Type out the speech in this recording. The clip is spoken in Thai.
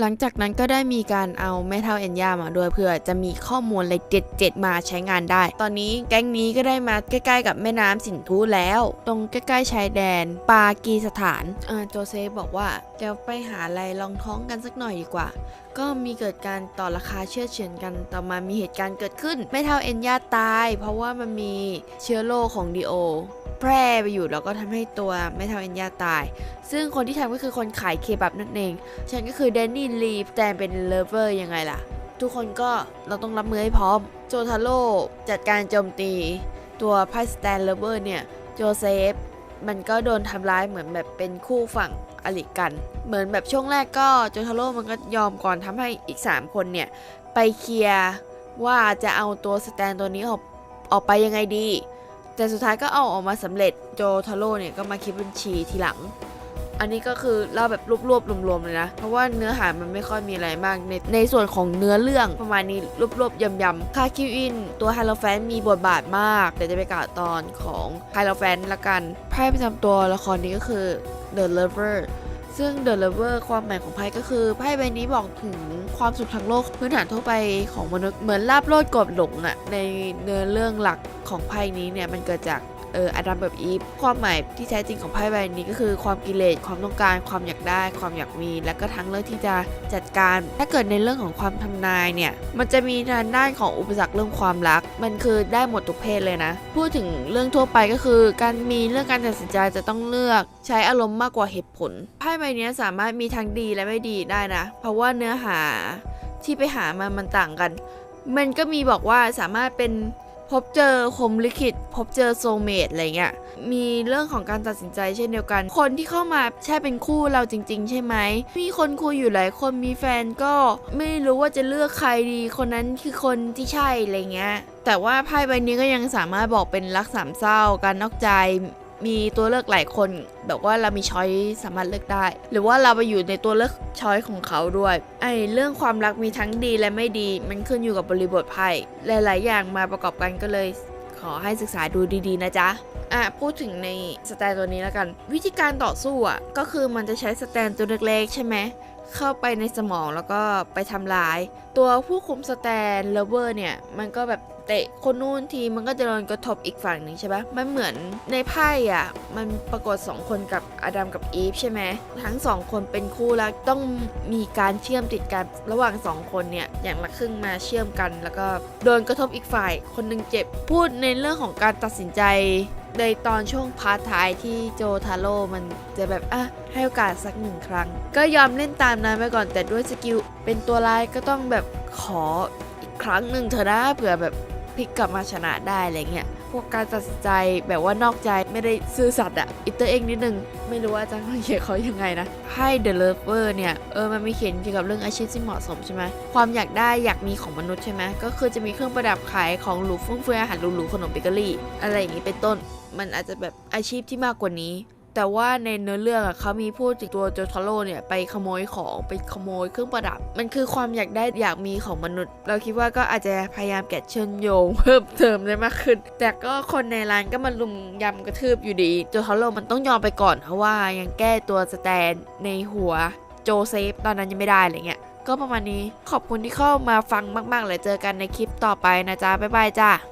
หลังจากนั้นก็ได้มีการเอาแม่เท่าเอ็นย่ามาด้วยเพื่อจะมีข้อมูลอะไรเจ็ดๆมาใช้งานได้ ตอนนี้แก๊งนี้ก็ได้มาใกล้ๆกับแม่น้ำสินธุแล้ว ตรงใกล้ๆชายแดน ปากีสถานอ่อโจเซฟบอกว่าเจะไปหาอะไรลองท้องกันสักหน่อยดีกว่า ก็มีเกิดการต่อราคาเชื่อเฉือนกันต่อมามีเหตุการณ์เกิดขึ้นแม่เท่าเอ็นย่าตาย เพราะว่ามันมีเชื้อโรคของดีโอ แพร่ไปอยู่แล้วก็ทำให้ตัวแม่เท่าเอ็นยาตาย ซึ่งคนที่ทำก็คือคนขายเคบับนั่นเอง ฉันก็คือแดนนี่ลีฟแต่เป็นเลเวอร์ยังไงล่ะ ทุกคนก็เราต้องรับมือให้พร้อม โจทาโร่จัดการโจมตี ตัวไพ่สแตนเลเวอร์เนี่ย โจเซฟ มันก็โดนทำร้ายเหมือนแบบเป็นคู่ฝั่งอลิกัน เหมือนแบบช่วงแรกก็โจทาโร่มันก็ยอมก่อนทำให้อีก 3 คนเนี่ย ไปเคลียร์ว่าจะเอาตัวสแตนตัวนี้ออกออกไปยังไงดี แต่สุดท้ายก็เอาออกมาสำเร็จโจทาโร่เนี่ยก็มาคิดบัญชีทีหลัง อันนี้ก็คือเล่าแบบรวบๆรวมๆเลยนะ เพราะว่าเนื้อหามันไม่ค่อยมีอะไรมากในในส่วนของเนื้อเรื่องประมาณนี้รวบๆยำๆคาคิวอิน ตัวไฮโลแฟนมีบทบาทมากเดี๋ยวจะไปกล่าวตอนของไฮโลแฟนละกันไพ่ประจำตัวละครนี้ก็คือ The Lover ซึ่ง The Lover ความหมายของไพ่ก็คือไพ่ใบนี้บอกถึงความสุขทางโลกพื้นฐานทั่วไปของมนุษย์เหมือนลาบโลดกบหลงอะในเนื้อเรื่องหลักของไพ่นี้เนี่ยมันเกิดจาก เอออดัมกับอีฟความหมายที่แท้จริงของไพ่ใบนี้ก็คือความกิเลสความต้องการ ความอยากได้ ความอยากมี และก็ทั้งเรื่องที่จะจัดการ ถ้าเกิดในเรื่องของความทำนายเนี่ย มันจะมีทางด้านของอุปสรรคเรื่องความรัก มันคือได้หมดทุกเพศเลยนะ พูดถึงเรื่องทั่วไปก็คือ การมีเรื่องการตัดสินใจจะต้องเลือก ใช้อารมณ์มากกว่าเหตุผลไพ่ใบนี้สามารถมีทั้งดีและไม่ดีได้นะ เพราะว่าเนื้อหาที่ไปหามามันต่างกัน มันก็มีบอกว่าสามารถเป็น พบเจอคมลิขิต พบเจอโซเมดอะไรเงี้ยมีเรื่องของการตัดสินใจเช่นเดียวกัน คนที่เข้ามาใช่เป็นคู่เราจริง ๆ ใช่ไหม มีคนคุยอยู่หลายคนมีแฟนก็ไม่รู้ว่าจะเลือกใครดี คนนั้นคือคนที่ใช่อะไรเงี้ยแต่ว่าไพ่ใบนี้ก็ยังสามารถบอกเป็นรักสามเศร้าการนอกใจ มีตัวเลือกหลายคน แบบว่าเรามีช้อยสามารถเลือกได้ หรือว่าเราไปอยู่ในตัวเลือกช้อยของเขาด้วย ไอเรื่องความรักมีทั้งดีและไม่ดี มันขึ้นอยู่กับบริบทไพ่หลาย ๆ อย่างมาประกอบกันก็เลย ขอให้ศึกษาดูดี ๆ นะจ๊ะอะพูดถึงในสแตนตัวนี้แล้วกัน วิธีการต่อสู้อะก็คือมันจะใช้สแตนตัวเล็กๆใช่ไหม เข้าไปในสมองแล้วก็ไปทำลาย ตัวผู้คุมสแตนเลเวอร์เนี่ย มันก็แบบเตะคนนู้นทีมันก็จะโดนกระทบอีกฝั่งหนึ่งใช่ปะมันเหมือนในไพ่อะ มันปรากฏ 2 คนกับอดัมกับอีฟใช่ไหม ทั้ง 2 คนเป็นคู่แล้วต้องมีการเชื่อมติดกันระหว่าง 2 คนเนี่ย อย่างละครึ่งมาเชื่อมกัน แล้วก็โดนกระทบอีกฝ่าย คนหนึงเจ็บ พูดในเรื่องของการตัดสินใจ ในตอนช่วงพาร์ทท้ายที่โจทาโร่มันจะแบบอะให้โอกาสสักหนึ่งครั้ง ก็ยอมเล่นตามนั้นไปก่อนแต่ด้วยสกิลเป็นตัวร้ายก็ต้องแบบขออีกครั้งหนึ่งเถอะนะเผื่อแบบพลิกกลับมาชนะได้อะไรเงี้ย วกการตัดสินใจแบบว่านอกใจไม่ได้ซื่อสัตย์อะอิตเตอร์เองนิดนึง ไม่รู้ว่าอาจารย์เขาเขียนเขายังไงนะให้ The Lover เนี่ย เออมันมีเขียนเกี่ยวกับเรื่องอาชีพที่เหมาะสมใช่ไหมความอยากได้อยากมีของมนุษย์ใช่ไหมก็คือจะมีเครื่องประดับขายของหรูฟุ่มเฟือยอาหารหรูๆขนมเบเกอรี่ อะไรอย่างนี้เป็นต้น มันอาจจะแบบอาชีพที่มากกว่านี้ แต่ว่าในเนื้อเรื่องอะเขามีพูดถึงตัวโจทาโร่เนี่ยไปขโมยของไปขโมยเครื่องประดับ มันคือความอยากได้อยากมีของมนุษย์ เราคิดว่าก็อาจจะพยายามแกะเชื่อมโยงเพิ่มเติมได้มากขึ้น แต่ก็คนในร้านก็มาลุมยำกระทืบอยู่ดีโจทาโร่มันต้องยอมไปก่อนเพราะว่ายังแก้ตัวสแตนในหัวโจเซฟตอนนั้นยังไม่ได้อะไรเงี้ยก็ประมาณนี้ขอบคุณที่เข้ามาฟังมาก ๆ เลยเจอกันในคลิปต่อไปนะจ๊ะ บ๊ายบายจ้า